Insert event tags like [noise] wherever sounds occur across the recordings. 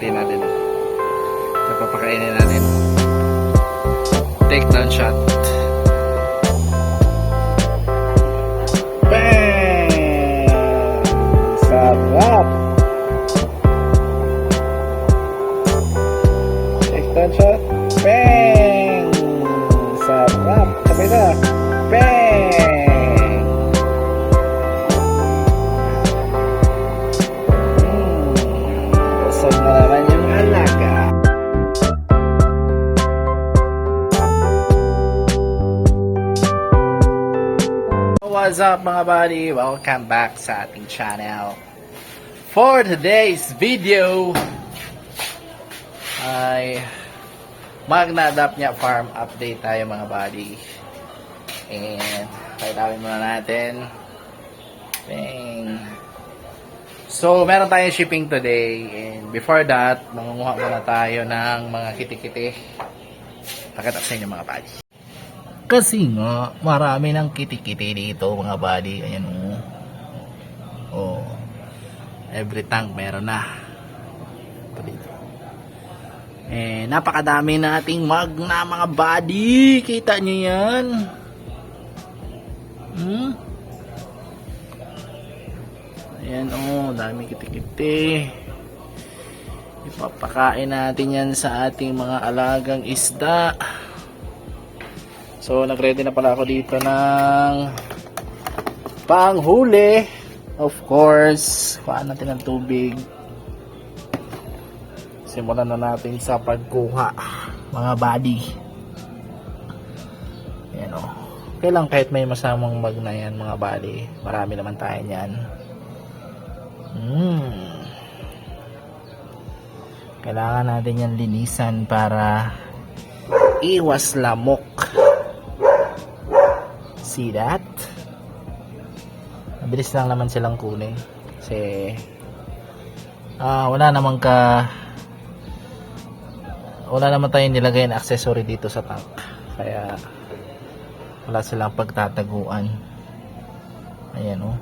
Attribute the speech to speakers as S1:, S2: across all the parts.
S1: kitikiti natin. Napapakainin natin. Take down shot. Bang! Sarap! Take down shot. Bang! Up mga buddy? Welcome back sa ating channel. For today's video ay Magna-adapt niya farm update tayo mga buddy. And kailangan muna natin. Bang. So, meron tayong shipping today. And before that, mangunguha muna tayo ng mga kitikiti. Pakita sa inyo mga buddy. Kasi nga, marami ng kitikiti dito mga buddy. Ayan o. Oh. Every tank meron na. Ito dito. Eh, napakadami nating mag na mga buddy. Kita nyo yan? Hmm? Ayan oh, dami kitikiti. Ipapakain natin yan sa ating mga alagang isda. So, nagready na pala ako dito ng panghuli. Of course, kuhaan natin ng tubig. Simulan na natin sa pagkuha, mga buddy. Ayan o. Okay lang kahit may masamang mag na yan, mga buddy. Marami naman tayo niyan. Hmm. Kailangan natin yan linisan para iwas lamok. See that? Mabilis lang naman silang kunin. Kasi ah wala namang ka wala naman tayong nilagay na accessory dito sa tank. Kaya wala silang pagtataguan. Ayan oh.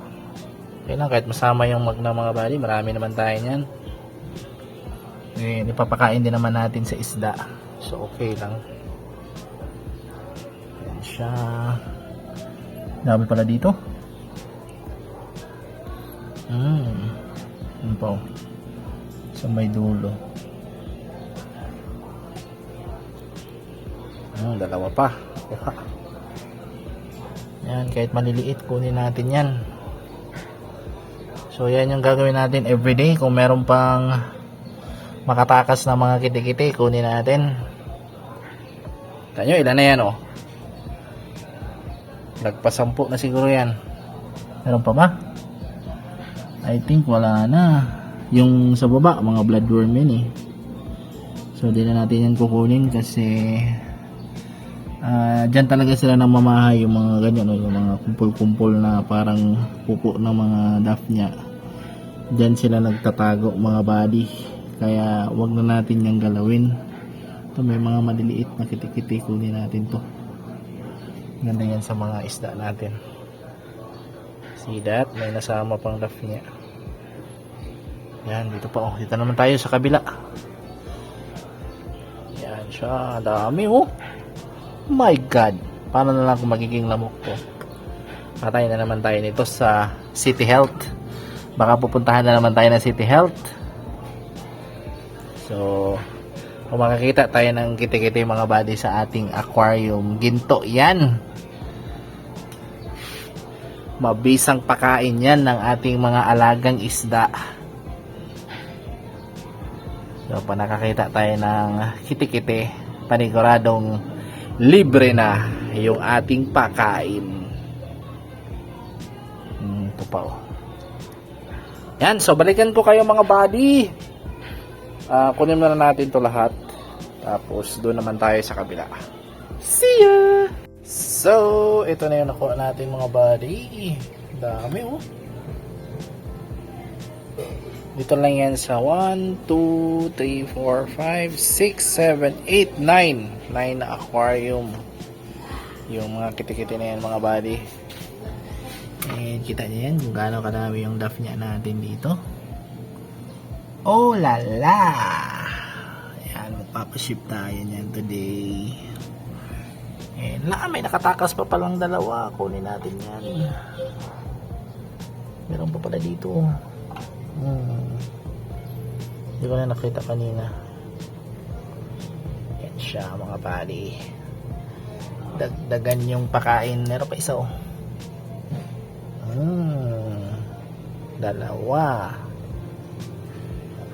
S1: Okay lang kahit masama yung mag ng mga bali, marami naman tayo niyan. Eh, ipapakain din naman natin sa isda. So okay lang. Ayan siya. Dami pala dito. Hmm. Ano pa. Sa may dulo. Hmm, dalawa pa. Kuha. [laughs] Yan, kahit maliliit, kunin natin yan. So, yan yung gagawin natin everyday. Kung meron pang makatakas na mga kitikiti, kunin natin. Tanyo, ilan na yan, oh. Nagpasampu na siguro yan. Meron pa ba? I think wala na. Yung sa baba, mga bloodworm yun eh. So, di na natin yan kukunin kasi ah dyan talaga sila nang mamahay yung mga ganyan, no? yung mga kumpul-kumpul na parang pupo ng mga daphnia. Dyan sila nagtatago mga body. Kaya wag na natin yung galawin. Ito may mga maliliit na kitikiti kunin natin to. Ganda yan sa mga isda natin. See that? May nasama pang daphnia. Yan, dito pa oh. Dito naman tayo sa kabila. Yan siya. Dami oh. My God. Paano na lang kung magiging lamok ko? Patay na naman tayo nito sa City Health. Baka pupuntahan na naman tayo ng City Health. So, kung makakita tayo ng kitikiti mga body sa ating aquarium, ginto yan. Mabisang pakain yan ng ating mga alagang isda. So, pa nakakita tayo ng kitikiti, paniguradong libre na yung ating pakain. Hmm, ito pa oh. Yan, so balikan ko kayo mga buddy. Ah, kunin muna natin to lahat. Tapos doon naman tayo sa kabila. See ya! So, ito na yung nakuha natin mga buddy. Dami oh. Dito lang yan sa 1, 2, 3, 4, 5, 6, 7, 8, 9. 9 na aquarium. Yung mga kitikiti na yan mga buddy. And kita niyo yan kung gaano kadami yung daphnia natin dito. Oh la la! Ayan, magpapaship tayo niyan today. Eh, na, may nakatakas pa palang dalawa. Kunin natin yan. Meron pa pala dito. Hmm. Hindi ko na nakita kanina. Yan siya mga pali. Dagdagan yung pakain. Meron pa isa oh. Hmm. Dalawa.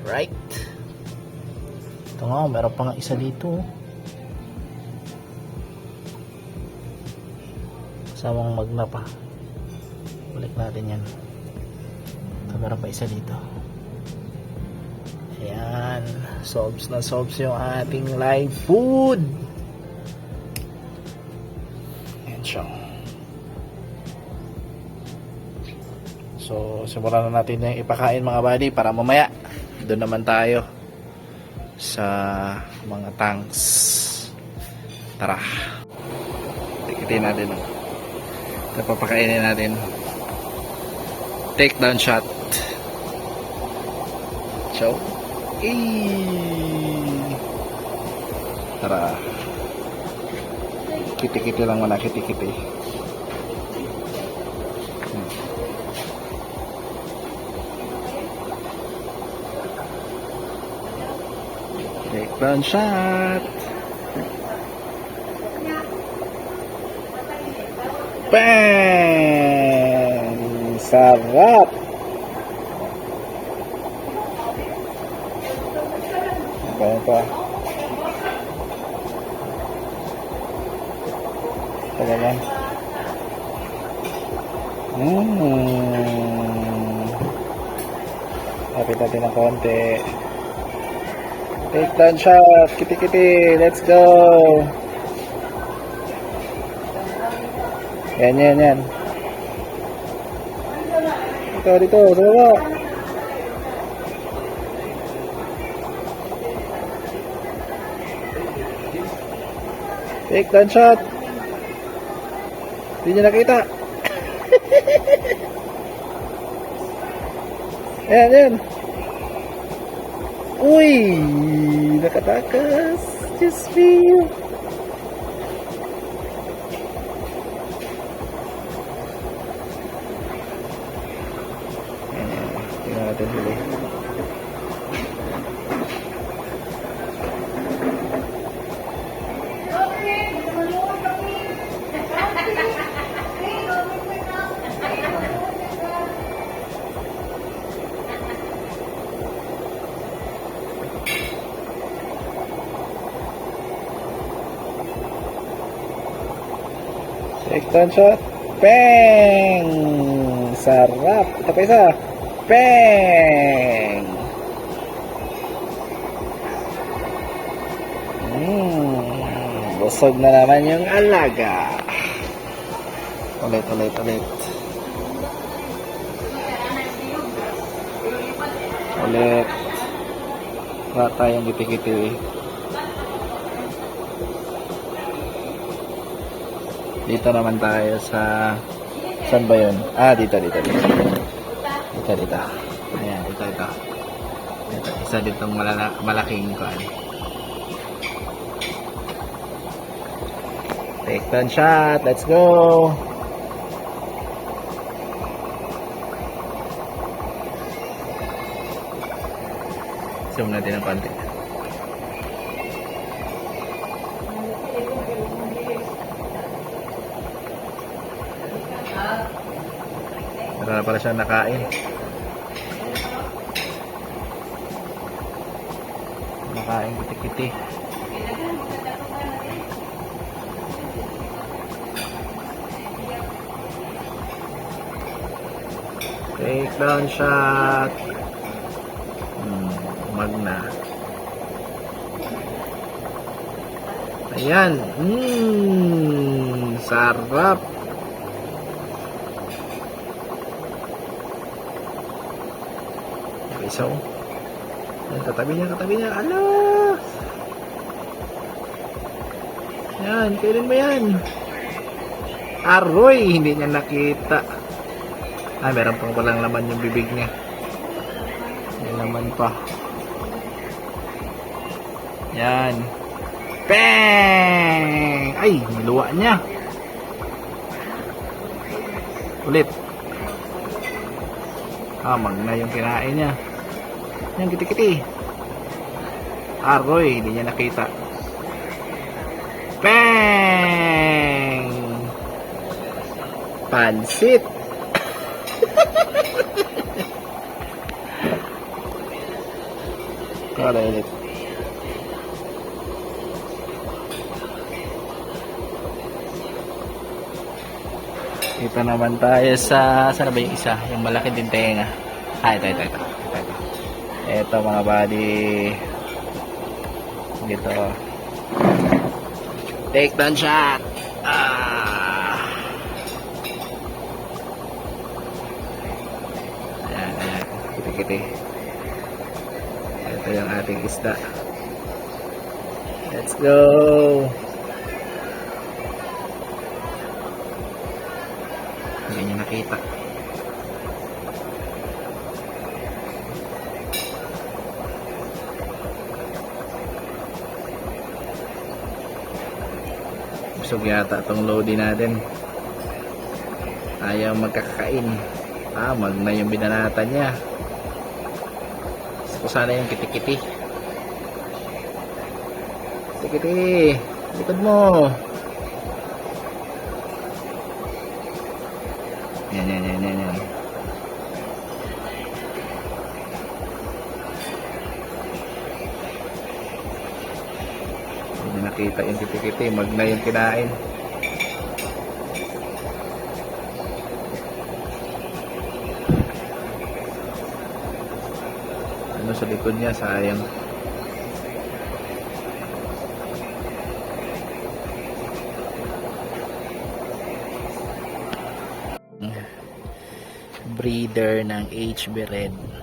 S1: Right. Ito nga, meron pa nga isa dito. oh. Kasamang magna pa. Balik natin yan. Ito, meron pa isa dito. Ayan. Sobs na sobs yung ating live food. Ayan siya. So, simulan na natin yung ipakain mga buddy para mamaya doon naman tayo sa mga tanks. Tara. Tikitin natin. Oh. Ito natin. Take down shot. Chow. Eh. Tara. Kiti-kiti lang muna, kiti-kiti. Hmm. Take down shot. Bang! Sarap! Kaya pa. Taga lang. Mmm. Lapit natin ng konti. Take down shot. Kiti-kiti. Let's go. Yan, yan, yan. Dito, dito. Baba. Take down shot. Hindi niya nakita. [laughs] yan, yan. Uy! Nakatakas. Just feel. Down shot. Bang! Sarap. Ito pa isa. Bang! Mmm. Busog na naman yung alaga. Ulit, ulit, ulit. Ulit. Wala tayong giti-giti. Dito naman tayo sa... Saan ba yun? Ah, dito, dito, dito. Dito, dito. Ayan, dito, dito. Dito, isa ditong malala, malaking kuan. Take down shot. Let's go. Zoom natin ng konti. Wala na pala siya nakain. Nakain kiti-kiti. Take down shot. Hmm, magna. Ayan. Mmm, sarap. Isa oh. Ayan, katabi niya, katabi niya. Ano? Yan, kailan mo yan? Aroy, hindi niya nakita. Ah, meron pang walang laman yung bibig niya. May laman pa. Yan. Bang! Ay, niluwa niya. Ulit. Hamag na yung kinain niya. Yan, kiti-kiti. Aroy, hindi niya nakita. Bang! Pansit. [laughs] Wala ulit. Ito naman tayo sa, saan na ba yung isa? Yung malaki din tenga. Ah, ito, ito, ito. Ito, mga buddy. Dito. Take down shot. Ah. Ayan, ayan. Kiti-kiti. Ito yung ating isda. Let's go. Hindi niya nakita. Busog yata itong loading natin. Ayaw magkakain. Ah, mag na yung binanatan niya. Gusto sana yung kitikiti. Kitikiti! Likod mo! Yan, yan, yan, yan, yan. Nakita yung kitikiti. Mag na yung kinain. Ano sa likod niya, sayang. breeder ng HB Red.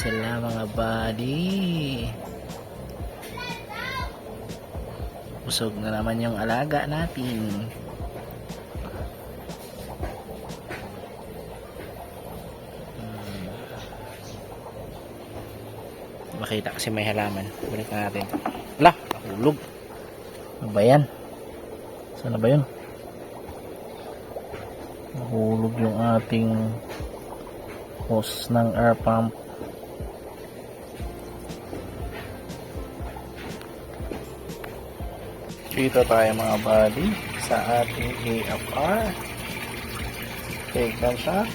S1: Sila mga buddy. Busog na naman yung alaga natin. makita kasi may halaman. Balik na natin. Ala nahulog. Ano ba yan? Saan na ba yun? Nahulog yung ating hose ng air pump dito tayo mga buddy sa ating AFR take lang siya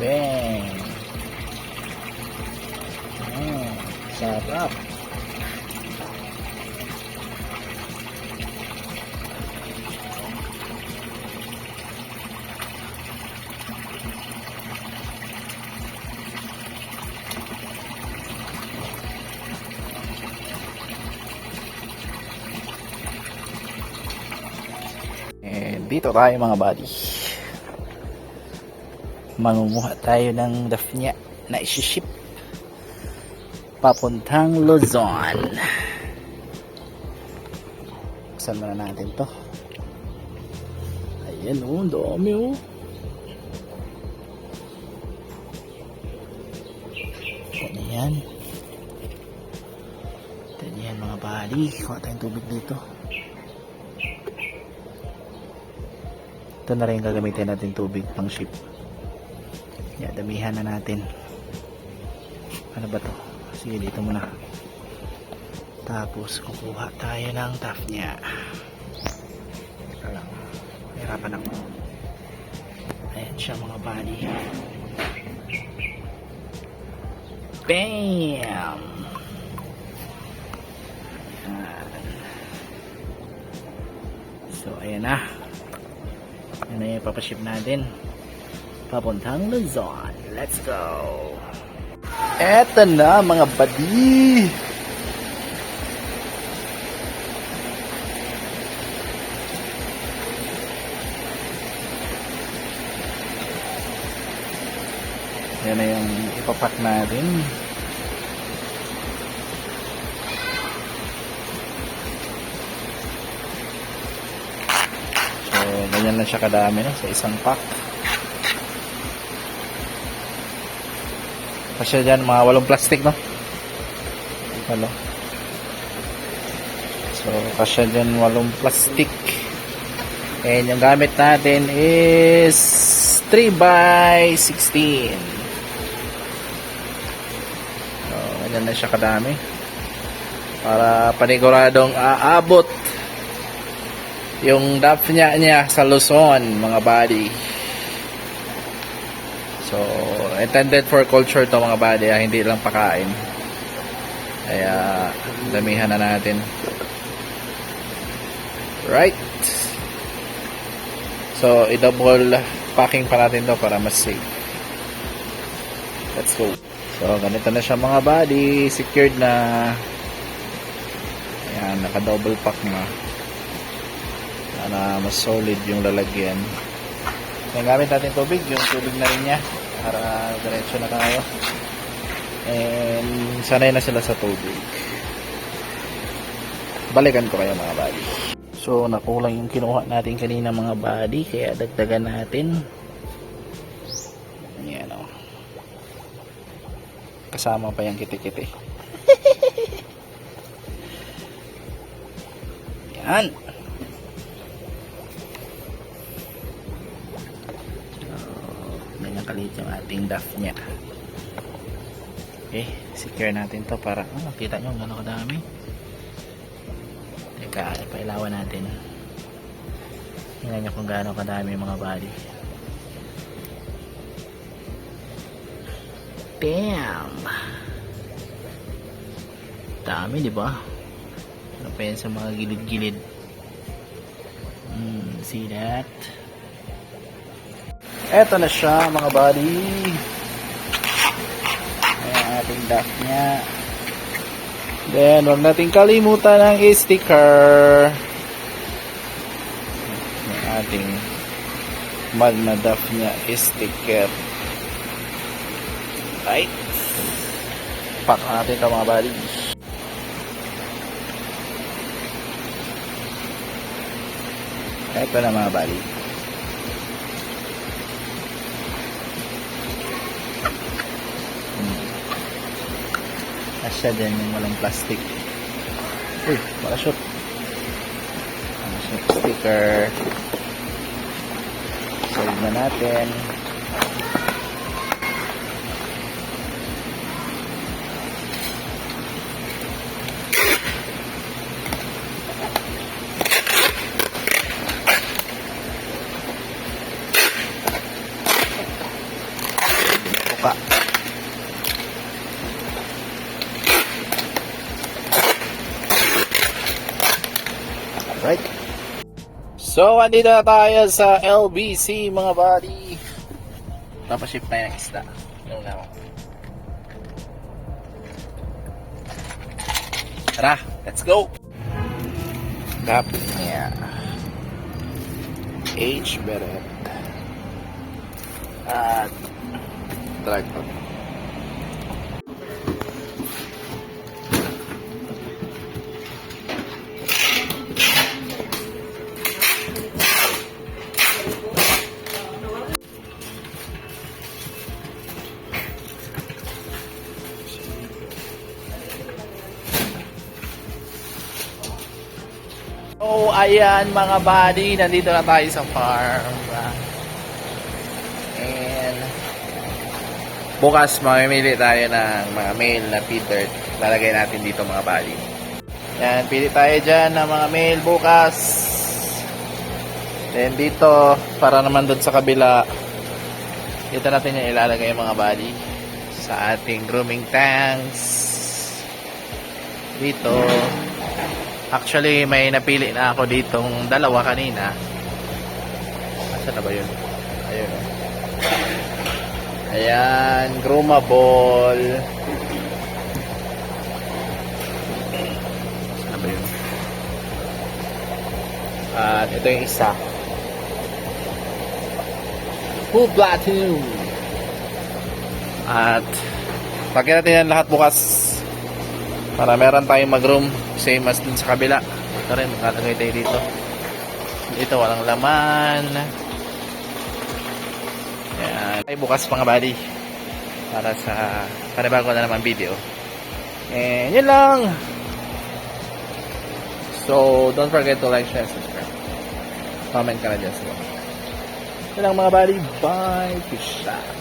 S1: Bang! Ah, sarap. Eh, dito tayo mga buddy mangunguha tayo ng dafnya na isi-ship papuntang Luzon. Buksan muna natin to. Ayan o, oh, dami o. Oh. Ano yan? Ito yan mga buddy. Kuha tayong tubig dito. Ito na rin gagamitin natin tubig pang ship. Yeah, damihan na natin. Ano ba to? Sige, dito muna. Tapos, kukuha tayo ng tap niya. Lang. Hirapan ako. Ayan siya mga buddy. Bam! So, ayan na. Ayan na yung papaship natin papuntang Luzon. Let's go! Eto na mga badi! Yan na yung ipapak natin. Ganyan na siya kadami no, sa isang pack. Kasi dyan, mga walong plastic, no? Ano? So, kasya dyan walong plastic. And yung gamit natin is 3 by 16. So, ganyan na siya kadami. Para paniguradong aabot yung dapnya niya sa Luzon, mga buddy. So, intended for culture to mga buddy, ah, hindi lang pakain. Kaya, damihan na natin. Right. So, i-double packing pa natin to para mas safe. Let's go. So, ganito na siya mga buddy. Secured na. Ayan, naka-double pack na. Sana mas solid yung lalagyan. Yung gamit natin tubig, yung tubig na rin niya. Para diretso na tayo. And sanay na sila sa tubig. Balikan ko kayo mga buddy. So, nakulang yung kinuha natin kanina mga buddy. Kaya dagdagan natin. Ayan o. Kasama pa yung kiti-kiti. [laughs] Yan. Kalit yung ating duff niya. Okay secure natin to para oh, makita nyo gano'n kadami. Teka pailawan natin. Tingnan nyo kung gano'n kadami mga body. Damn! Dami di ba? Ano pa yan sa mga gilid-gilid? Hmm, see that Eto na siya mga buddy. Ayan ang ating duck niya. Then, wag nating kalimutan ang sticker. Ang ating mag na duck niya sticker. Right. Pack natin ito mga buddy. Ito na mga buddy. Asya din yung walang plastic. Uy, parachute. Parachute sticker. Save na natin. So, andito na tayo sa LBC mga buddy. Tapos ship tayo ng isda. Yung na ako. Tara, let's go! Gap niya. H Beret. At drag ayan mga buddy, nandito na tayo sa farm. And bukas mamimili tayo ng mga male na feed dirt. Lalagay natin dito mga buddy. Yan, pili tayo dyan ng mga male bukas. Then dito, para naman doon sa kabila, dito natin yung ilalagay mga buddy sa ating grooming tanks. Dito, Actually, may napili na ako ditong dalawa kanina. Saan na ba yun? Ayun. oh. Ayan, groomable. Saan na ba yun? At ito yung isa. Full platinum. At pagkita natin lahat bukas para meron tayong mag-room same as dun sa kabila ito rin makalagay tayo dito Ito, walang laman. Ayan. Ay, bukas mga buddy. Para sa panibago na naman video. And yun lang. So, don't forget to like, share, subscribe. Comment ka na dyan sa. Yun lang mga buddy. Bye. Peace out.